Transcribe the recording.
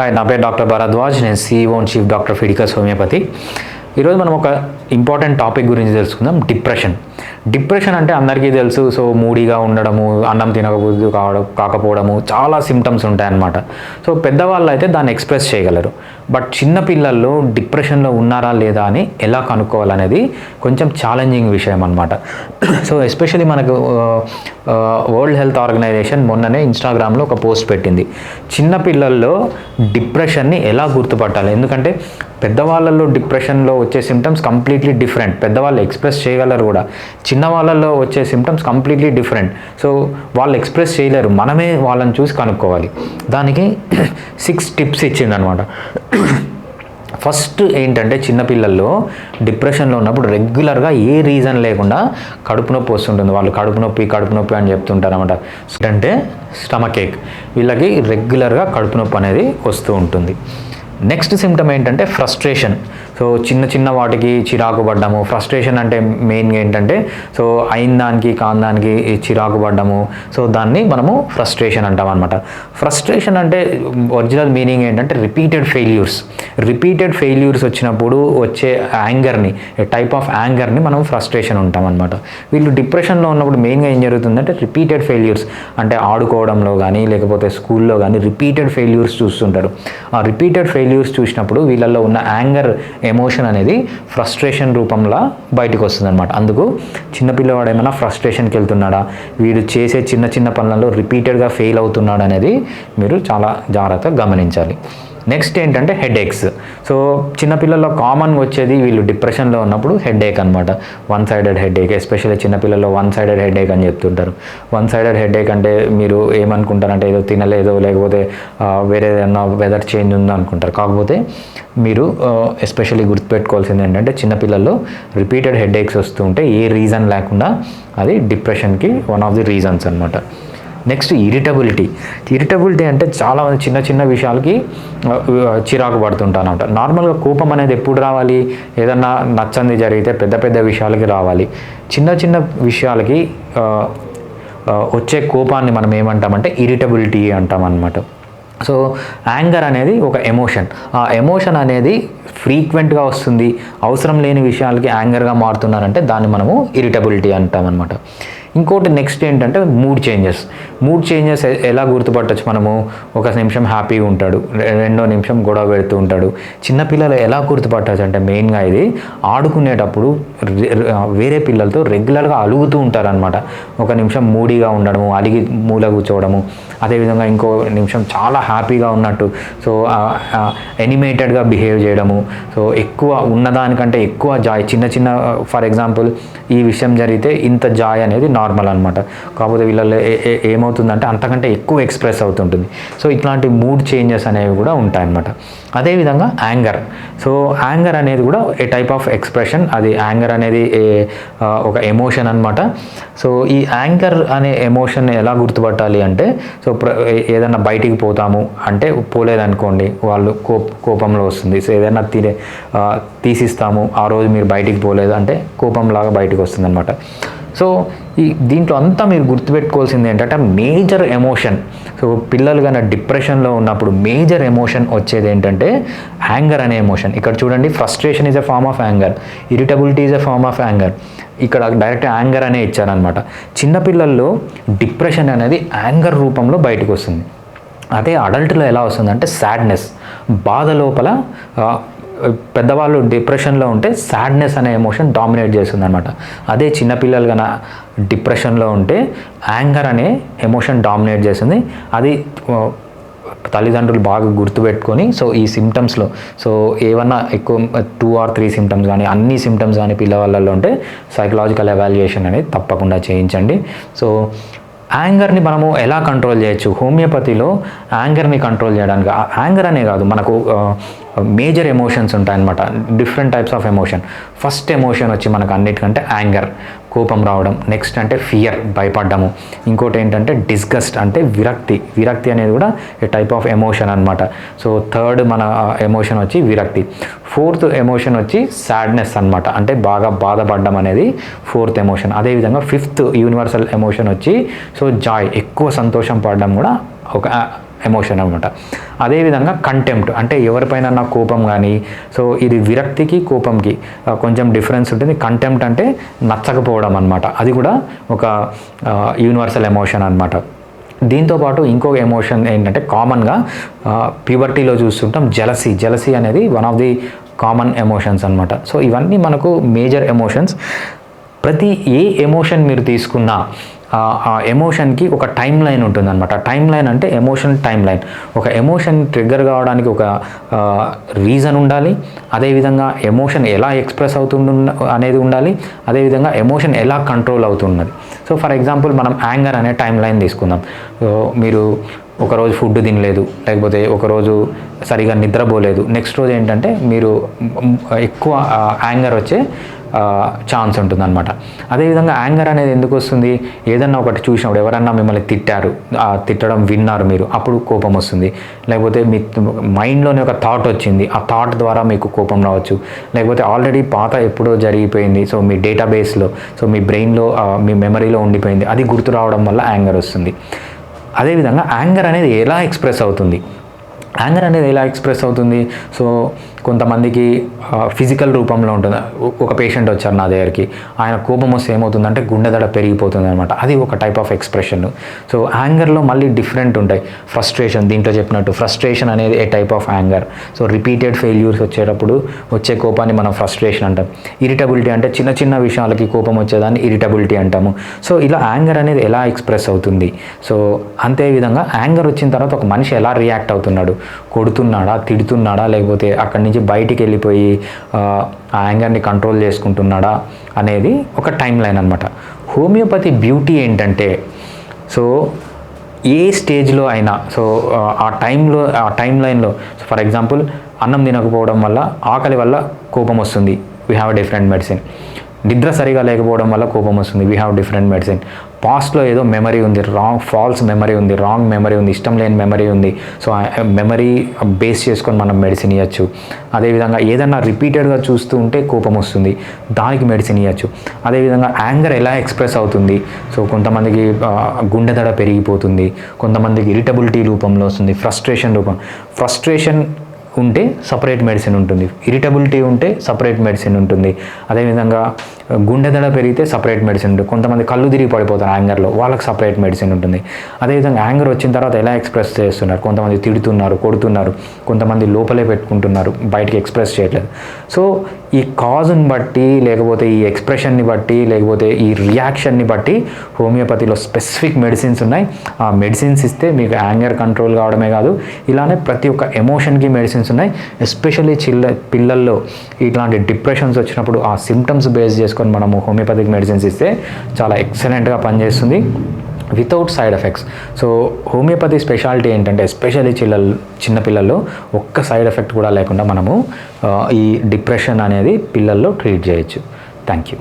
Hi నా పేరు doctor Bharadwaj నేను సీఈఓ చీఫ్ డాక్టర్ ఫిడికస్ హోమియోపతి ఈరోజు మనం ఒక ఇంపార్టెంట్ టాపిక్ గురించి తెలుసుకుందాం డిప్రెషన్. డిప్రెషన్ అంటే అందరికీ తెలుసు. సో మూడీగా ఉండడము అన్నం తినకపోదు కావడం కాకపోవడము చాలా సిమ్టమ్స్ ఉంటాయన్నమాట. సో పెద్దవాళ్ళు అయితే దాన్ని ఎక్స్ప్రెస్ చేయగలరు. బట్ చిన్న పిల్లల్లో డిప్రెషన్లో ఉన్నారా లేదా అని ఎలా కనుక్కోవాలనేది కొంచెం ఛాలెంజింగ్ విషయం అనమాట సో ఎస్పెషలీ మనకు వరల్డ్ హెల్త్ ఆర్గనైజేషన్ మొన్ననే ఇన్స్టాగ్రామ్లో ఒక పోస్ట్ పెట్టింది. చిన్న పిల్లల్లో డిప్రెషన్ని ఎలా గుర్తుపట్టాలి? ఎందుకంటే పెద్దవాళ్ళల్లో డిప్రెషన్లో వచ్చే సిమ్టమ్స్ కంప్లీట్లీ డిఫరెంట్ పెద్దవాళ్ళు ఎక్స్ప్రెస్ చేయగలరు కూడా. చిన్న వాళ్ళల్లో వచ్చే సిమ్టమ్స్ కంప్లీట్లీ డిఫరెంట్ సో వాళ్ళు ఎక్స్ప్రెస్ చేయలేరు. మనమే వాళ్ళని చూసి కనుక్కోవాలి. దానికి సిక్స్ టిప్స్ ఇచ్చిందనమాట. ఫస్ట్ ఏంటంటే చిన్నపిల్లల్లో డిప్రెషన్లో ఉన్నప్పుడు రెగ్యులర్గా ఏ రీజన్ లేకుండా కడుపు నొప్పి వస్తుంటుంది. వాళ్ళు కడుపు నొప్పి కడుపు నొప్పి అని చెప్తుంటారు అనమాట అంటే స్టమక్ ఏక్ వీళ్ళకి రెగ్యులర్గా కడుపు నొప్పి అనేది వస్తూ ఉంటుంది. నెక్స్ట్ సిమ్టమ్ ఏంటంటే ఫ్రస్ట్రేషన్. సో చిన్న చిన్న వాటికి చిరాకు పడ్డము. ఫ్రస్ట్రేషన్ అంటే మెయిన్గా ఏంటంటే సో అయిన దానికి కాని దానికి చిరాకు పడ్డము. సో దాన్ని మనము ఫ్రస్ట్రేషన్ అంటాం అనమాట ఫ్రస్ట్రేషన్ అంటే ఒరిజినల్ మీనింగ్ ఏంటంటే రిపీటెడ్ ఫెయిల్యూర్స్ రిపీటెడ్ ఫెయిల్యూర్స్ వచ్చినప్పుడు వచ్చే యాంగర్ని టైప్ ఆఫ్ యాంగర్ని మనం ఫ్రస్ట్రేషన్ ఉంటాం అనమాట వీళ్ళు డిప్రెషన్లో ఉన్నప్పుడు మెయిన్గా ఏం జరుగుతుందంటే రిపీటెడ్ ఫెయిల్యూర్స్ అంటే ఆడుకోవడంలో కానీ లేకపోతే స్కూల్లో కానీ రిపీటెడ్ ఫెయిల్యూర్స్ చూస్తుంటారు. ఆ రిపీటెడ్ ఫెయిల్యూర్స్ చూసినప్పుడు వీళ్ళల్లో ఉన్న యాంగర్ ఎమోషన్ అనేది ఫ్రస్ట్రేషన్ రూపంలో బయటకు వస్తుందన్నమాట. అందుకు చిన్నపిల్లవాడు ఏమైనా ఫ్రస్ట్రేషన్కి వెళ్తున్నాడా? వీడు చేసే చిన్న చిన్న పనులలో రిపీటెడ్గా ఫెయిల్ అవుతున్నాడు అనేది మీరు చాలా జాగ్రత్తగా గమనించాలి. నెక్స్ట్ ఏంటంటే హెడ్ ఏక్స్ సో చిన్నపిల్లల్లో కామన్గా వచ్చేది వీళ్ళు డిప్రెషన్లో ఉన్నప్పుడు హెడ్ ఏక్ అనమాట one sided headache especially చిన్నపిల్లల్లో వన్ సైడెడ్ హెడ్ ఏక్ అని చెప్తుంటారు. వన్ సైడెడ్ హెడ్ ఏక్ అంటే మీరు ఏమనుకుంటారంటే ఏదో తినలేదో లేకపోతే వేరే ఏదన్నా వెదర్ చేంజ్ ఉందో అనుకుంటారు. కాకపోతే మీరు ఎస్పెషల్లీ గుర్తుపెట్టుకోవాల్సింది ఏంటంటే చిన్నపిల్లల్లో రిపీటెడ్ హెడ్ ఏక్స్ వస్తుంటే ఏ రీజన్ లేకుండా అది డిప్రెషన్కి వన్ ఆఫ్ ది రీజన్స్ అనమాట నెక్స్ట్ ఇరిటబిలిటీ ఇరిటబిలిటీ అంటే చాలా మంది చిన్న చిన్న విషయాలకి చిరాకు పడుతుంటానంట నార్మల్గా కోపం అనేది ఎప్పుడు రావాలి? ఏదన్నా నచ్చంది జరిగితే పెద్ద పెద్ద విషయాలకి రావాలి. చిన్న చిన్న విషయాలకి వచ్చే కోపాన్ని మనం ఏమంటామంటే ఇరిటబిలిటీ అంటాం అనమాట సో యాంగర్ అనేది ఒక ఎమోషన్ ఆ ఎమోషన్ అనేది ఫ్రీక్వెంట్గా వస్తుంది. అవసరం లేని విషయాలకి యాంగర్గా మారుతున్నారంటే దాన్ని మనము ఇరిటబిలిటీ అంటామన్నమాట. ఇంకోటి నెక్స్ట్ ఏంటంటే మూడ్ చేంజెస్ మూడ్ చేంజెస్ ఎలా గుర్తుపట్టచ్చు మనము? ఒక నిమిషం హ్యాపీగా ఉంటాడు రెండో నిమిషం గొడవ పెడుతూ ఉంటాడు. చిన్నపిల్లలు ఎలా గుర్తుపట్టచ్చు అంటే మెయిన్గా ఇది ఆడుకునేటప్పుడు వేరే పిల్లలతో రెగ్యులర్గా అలుగుతూ ఉంటారనమాట ఒక నిమిషం మూడీగా ఉండడము అలిగి మూల కూర్చోవడము. అదేవిధంగా ఇంకో నిమిషం చాలా హ్యాపీగా ఉన్నట్టు. సో ఎనిమేటెడ్గా బిహేవ్ చేయడము. సో ఎక్కువ ఉన్నదానికంటే ఎక్కువ జాయ్ చిన్న చిన్న ఫర్ ఎగ్జాంపుల్ ఈ విషయం జరిగితే ఇంత జాయ్ అనేది నార్మల్ అనమాట కాకపోతే వీళ్ళలో ఏ- ఏ- ఏమవుతుందంటే అంతకంటే ఎక్కువ ఎక్స్ప్రెస్ అవుతుంటుంది. సో ఇట్లాంటి మూడ్ చేంజెస్ అనేవి కూడా ఉంటాయన్నమాట అదేవిధంగా యాంగర్ సో యాంగర్ అనేది కూడా ఏ టైప్ ఆఫ్ ఎక్స్ప్రెషన్ అది యాంగర్ అనేది ఏ- ఒక ఎమోషన్ అనమాట సో ఈ యాంగర్ అనే ఎమోషన్ ఎలా గుర్తుపట్టాలి అంటే సో ప్ర- ఏదైనా బయటికి పోతాము అంటే పోలేదనుకోండి వాళ్ళు కోప కోపంలో వస్తుంది. సో ఏదైనా తీరే తీసిస్తాము ఆ రోజు మీరు బయటికి పోలేదు అంటే కోపంలాగా బయటకు వస్తుంది అనమాట సో ఈ దీంట్లో అంతా మీరు గుర్తుపెట్టుకోవాల్సింది ఏంటంటే మేజర్ ఎమోషన్. సో పిల్లలు కన్నా డిప్రెషన్లో ఉన్నప్పుడు మేజర్ ఎమోషన్ వచ్చేది ఏంటంటే యాంగర్ అనే ఎమోషన్. ఇక్కడ చూడండి frustration is a form of anger irritability is a form of anger ఇక్కడ డైరెక్ట్ యాంగర్ అనే ఇచ్చారనమాట చిన్నపిల్లల్లో డిప్రెషన్ అనేది యాంగర్ రూపంలో బయటకు వస్తుంది. అదే అడల్ట్లో ఎలా వస్తుందంటే సాడ్నెస్ బాధ లోపల పెద్దవాళ్ళు డిప్రెషన్లో ఉంటే సాడ్నెస్ అనే ఎమోషన్ డామినేట్ చేస్తుంది అనమాట అదే చిన్నపిల్లలు కన డిప్రెషన్లో ఉంటే యాంగర్ అనే ఎమోషన్ డామినేట్ చేస్తుంది. అది తల్లిదండ్రులు బాగా గుర్తుపెట్టుకొని సో ఈ సిమ్టమ్స్లో సో ఏమన్నా ఎక్కువ టూ ఆర్ త్రీ సిమ్టమ్స్ కానీ అన్ని సిమ్టమ్స్ కానీ పిల్లవాళ్ళలో ఉంటే సైకలాజికల్ ఎవాల్యుయేషన్ అనేది తప్పకుండా చేయించండి. సో యాంగర్ని మనము ఎలా కంట్రోల్ చేయొచ్చు? హోమియోపతిలో యాంగర్ని కంట్రోల్ చేయడానికి యాంగర్ అనే కాదు మనకు మేజర్ ఎమోషన్స్ ఉంటాయన్నమాట. Different types of emotion first emotion వచ్చి మనకు అన్నిటికంటే యాంగర్ కోపం రావడం. నెక్స్ట్ అంటే ఫియర్ భయపడ్డము. ఇంకోటి ఏంటంటే డిస్గస్ట్ అంటే విరక్తి. విరక్తి అనేది కూడా ఏ టైప్ ఆఫ్ ఎమోషన్ అనమాట సో థర్డ్ మన ఎమోషన్ వచ్చి విరక్తి. ఫోర్త్ ఎమోషన్ వచ్చి సాడ్నెస్ అన్నమాట. అంటే బాగా బాధపడడం అనేది ఫోర్త్ ఎమోషన్ అదేవిధంగా ఫిఫ్త్ యూనివర్సల్ ఎమోషన్ వచ్చి సో జాయ్ ఎక్కువ సంతోషం పడడం కూడా ఒక ఎమోషన్ అనమాట అదేవిధంగా కంటెంప్ట్ అంటే ఎవరిపైన నా కోపం కానీ సో ఇది విరక్తికి కోపంకి కొంచెం డిఫరెన్స్ ఉంటుంది. కంటెంప్ట్ అంటే నచ్చకపోవడం అనమాట అది కూడా ఒక యూనివర్సల్ ఎమోషన్ అనమాట దీంతోపాటు ఇంకో ఎమోషన్ ఏంటంటే కామన్గా ప్యూబర్టీలో చూస్తుంటాం జలసీ జలసీ అనేది one of the common emotions అనమాట సో ఇవన్నీ మనకు మేజర్ ఎమోషన్స్ ప్రతి ఏ ఎమోషన్ మీరు తీసుకున్నా ఆ- ఎమోషన్కి ఒక టైం లైన్ ఉంటుందన్నమాట. టైం లైన్ అంటే ఎమోషన్ టైం లైన్ ఒక ఎమోషన్ ట్రిగ్గర్ కావడానికి ఒక రీజన్ ఉండాలి. అదేవిధంగా ఎమోషన్ ఎలా ఎక్స్ప్రెస్ అవుతుండ అనేది ఉండాలి. అదేవిధంగా ఎమోషన్ ఎలా కంట్రోల్ అవుతున్నది సో ఫర్ ఎగ్జాంపుల్ మనం యాంగర్ అనే టైం లైన్ తీసుకుందాం. సో మీరు ఒకరోజు ఫుడ్ తినలేదు లేకపోతే ఒకరోజు సరిగా నిద్రపోలేదు. నెక్స్ట్ రోజు ఏంటంటే మీరు ఎక్కువ యాంగర్ వచ్చే ఛాన్స్ ఉంటుంది అనమాట అదేవిధంగా యాంగర్ అనేది ఎందుకు వస్తుంది? ఏదన్నా ఒకటి చూసినప్పుడు ఎవరన్నా మిమ్మల్ని తిట్టారు ఆ తిట్టడం విన్నారు మీరు అప్పుడు కోపం వస్తుంది. లేకపోతే మీ మైండ్లోనే ఒక థాట్ వచ్చింది ఆ థాట్ ద్వారా మీకు కోపం రావచ్చు. లేకపోతే ఆల్రెడీ పాత ఎప్పుడో జరిగిపోయింది సో మీ డేటాబేస్లో సో మీ బ్రెయిన్లో మీ మెమరీలో ఉండిపోయింది. అది గుర్తు రావడం వల్ల యాంగర్ వస్తుంది. అదేవిధంగా యాంగర్ అనేది ఎలా ఎక్స్ప్రెస్ అవుతుంది? యాంగర్ అనేది ఎలా ఎక్స్ప్రెస్ అవుతుంది? సో కొంతమందికి ఫిజికల్ రూపంలో ఉంటుంది. ఒక పేషెంట్ వచ్చారు నా దగ్గరికి. ఆయన కోపం వస్తే ఏమవుతుందంటే గుండెదడ పెరిగిపోతుంది అనమాట అది ఒక టైప్ ఆఫ్ ఎక్స్ప్రెషన్ సో యాంగర్లో మళ్ళీ డిఫరెంట్ ఉంటాయి. ఫ్రస్ట్రేషన్ దీంట్లో చెప్పినట్టు ఫ్రస్ట్రేషన్ అనేది a type of anger so repeated failures వచ్చేటప్పుడు వచ్చే కోపాన్ని మనం ఫ్రస్ట్రేషన్ అంటాం. ఇరిటబిలిటీ అంటే చిన్న చిన్న విషయాలకి కోపం వచ్చేదాన్ని ఇరిటబిలిటీ అంటాము. సో ఇలా యాంగర్ అనేది ఎలా ఎక్స్ప్రెస్ అవుతుంది? సో అంతే విధంగా యాంగర్ వచ్చిన తర్వాత ఒక మనిషి ఎలా రియాక్ట్ అవుతున్నాడు? కొడుతున్నాడా తిడుతున్నాడా లేకపోతే అక్కడి నుంచి బయటికి వెళ్ళిపోయి ఆ యాంగర్ని కంట్రోల్ చేసుకుంటున్నాడా అనేది ఒక టైం లైన్ అనమాట హోమియోపతి బ్యూటీ ఏంటంటే సో ఏ స్టేజ్లో అయినా సో ఆ టైంలో ఆ టైం లైన్లో ఫర్ ఎగ్జాంపుల్ అన్నం తినకపోవడం వల్ల ఆకలి వల్ల కోపం వస్తుంది. వీ హ్యావ్ డిఫరెంట్ మెడిసిన్ నిద్ర సరిగా లేకపోవడం వల్ల కోపం వస్తుంది. వీ హ్యావ్ డిఫరెంట్ మెడిసిన్ పాస్ట్లో ఏదో మెమరీ ఉంది రాంగ్ ఫాల్స్ మెమరీ ఉంది రాంగ్ మెమరీ ఉంది ఇష్టం లేని మెమరీ ఉంది. సో మెమరీ బేస్ చేసుకొని మనం మెడిసిన్ ఇవ్వచ్చు అదేవిధంగా ఏదన్నా రిపీటెడ్గా చూస్తూ ఉంటే కోపం వస్తుంది దానికి మెడిసిన్ ఇవ్వచ్చు అదేవిధంగా యాంగర్ ఎలా ఎక్స్ప్రెస్ అవుతుంది? సో కొంతమందికి గుండె దడ పెరిగిపోతుంది కొంతమందికి ఇరిటబిలిటీ రూపంలో వస్తుంది ఫ్రస్ట్రేషన్ రూపం. ఫ్రస్ట్రేషన్ ఉంటే సపరేట్ మెడిసిన్ ఉంటుంది. ఇరిటబిలిటీ ఉంటే సపరేట్ మెడిసిన్ ఉంటుంది. అదేవిధంగా గుండె దడ పెరిగితే సపరేట్ మెడిసిన్ ఉంటుంది. కొంతమంది కళ్ళు తిరిగి పడిపోతారు యాంగర్లో వాళ్ళకి సపరేట్ మెడిసిన్ ఉంటుంది. అదేవిధంగా యాంగర్ వచ్చిన తర్వాత ఎలా ఎక్స్ప్రెస్ చేస్తున్నారు? కొంతమంది తిడుతున్నారు కొడుతున్నారు కొంతమంది లోపలే పెట్టుకుంటున్నారు బయటికి ఎక్స్ప్రెస్ చేయట్లేదు. సో ఈ కాజ్ని బట్టి లేకపోతే ఈ ఎక్స్ప్రెషన్ని బట్టి లేకపోతే ఈ రియాక్షన్ని బట్టి హోమియోపతిలో స్పెసిఫిక్ మెడిసిన్స్ ఉన్నాయి. ఆ మెడిసిన్స్ ఇస్తే మీకు యాంగర్ కంట్రోల్ కావడమే కాదు ఇలానే ప్రతి ఒక్క ఎమోషన్కి మెడిసిన్ మెడిసిన్స్ ఉన్నాయి ఎస్పెషల్లీ చిల్ల పిల్లల్లో ఇట్లాంటి డిప్రెషన్స్ వచ్చినప్పుడు ఆ సిమ్టమ్స్ బేస్ చేసుకొని మనము హోమియోపతిక్ మెడిసిన్స్ ఇస్తే చాలా ఎక్సలెంట్గా పనిచేస్తుంది without side effects so homeopathy speciality ఏంటంటే ఎస్పెషల్లీ చిల్లలు చిన్నపిల్లల్లో ఒక్క సైడ్ ఎఫెక్ట్ కూడా లేకుండా మనము ఈ డిప్రెషన్ అనేది పిల్లల్లో ట్రీట్ చేయొచ్చు. Thank you